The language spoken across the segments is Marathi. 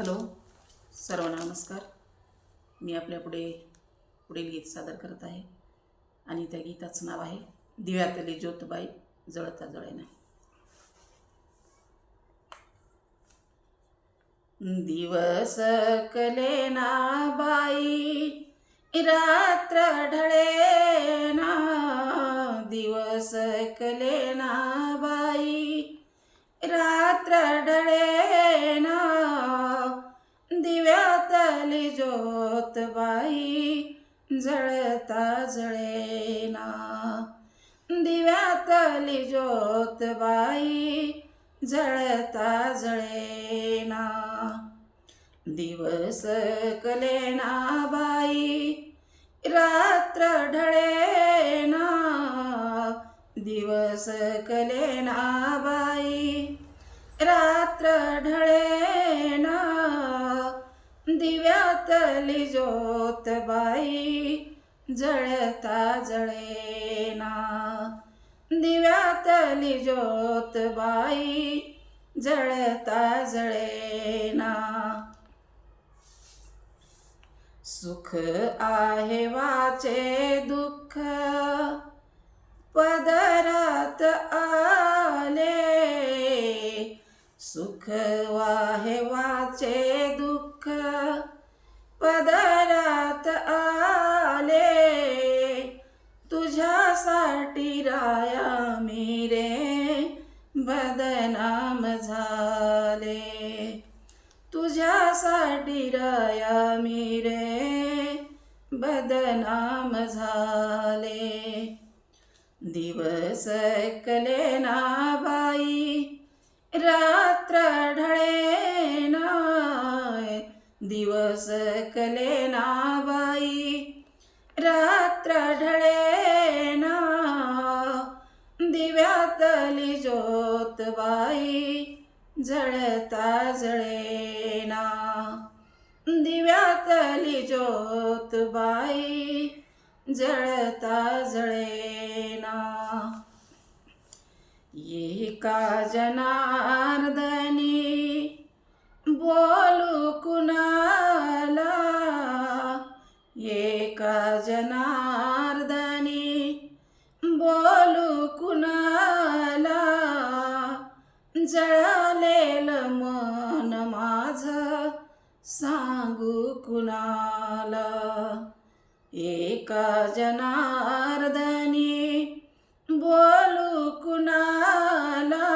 हॅलो सर्वांना नमस्कार. मी आपल्या पुढे पुढील गीत सादर करत आहे. आणि त्या गीताचं नाव आहे दिव्यातली ज्योतबाई जळता जळेना. दिवस कलेना बाई रात्र ढळेना. दिवस कलेना बाई रात्र ढळे जळता जळेना. दिव्यातली ज्योत बाई जळता जळेना. दिवस कलेना बाई रात्र ढळेना. दिवस कलेना बाई रात्र ढळे दिव्यातली ज्योत बाई जळता जळेना. दिव्यातली ज्योत बाई जळता जळेना. सुख आहे वाचे दुःख पदरात आले. सुख वाहे वाचे दुःख बदनाम झाले. तुझ्यासाठी राया मी रे बदनाम झाले. दिवस कलेना बाई रात्र ढळे ना दिवस कलेना बाई रात्र ढळे होत बाई जळता जळेना. दिव्यातली ज्योत बाई जळता जळेना. एका जनार्दनी बोलू कुणाला? एका जना कुणाला? एका जनार्दनी बोलू कुणाला?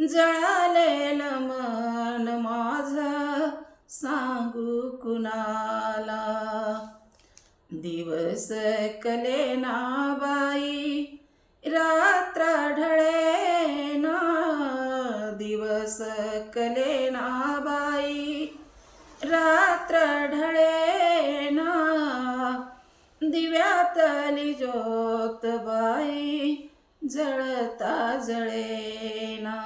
जळालेलं मन माझ सांगू कुणाला? दिवस कलेना बाई रा रात्र ढळेना. दिव्यातली ज्योत बाई जळता जळेना.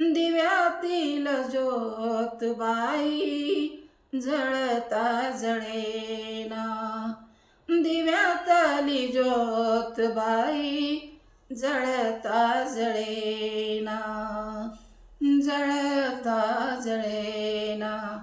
दिव्यातील ज्योत बाई जळता जळेना. दिव्यातली ज्योत बाई जळता जळेना. जळता जळेना.